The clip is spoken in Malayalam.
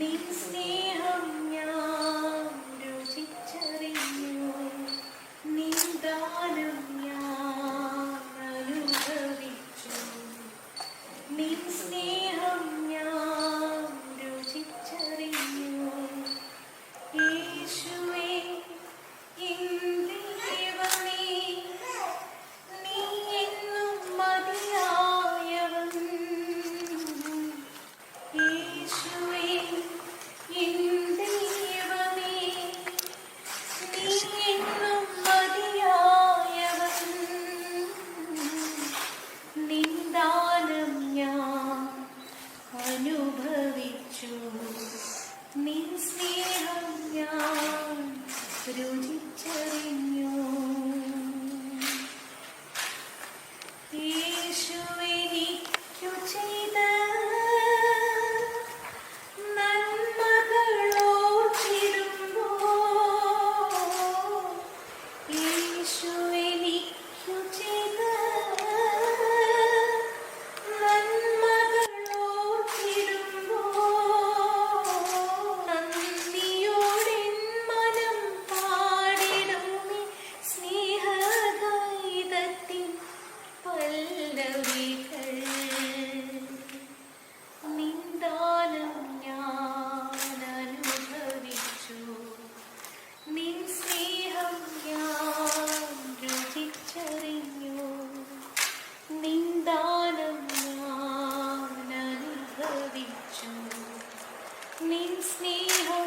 means name. അനുഭവിച്ചു. നിൻ സ്നേഹം ഞാൻ രുചിച്ചറിഞ്ഞു. യേശു നിൻ സ്നേഹം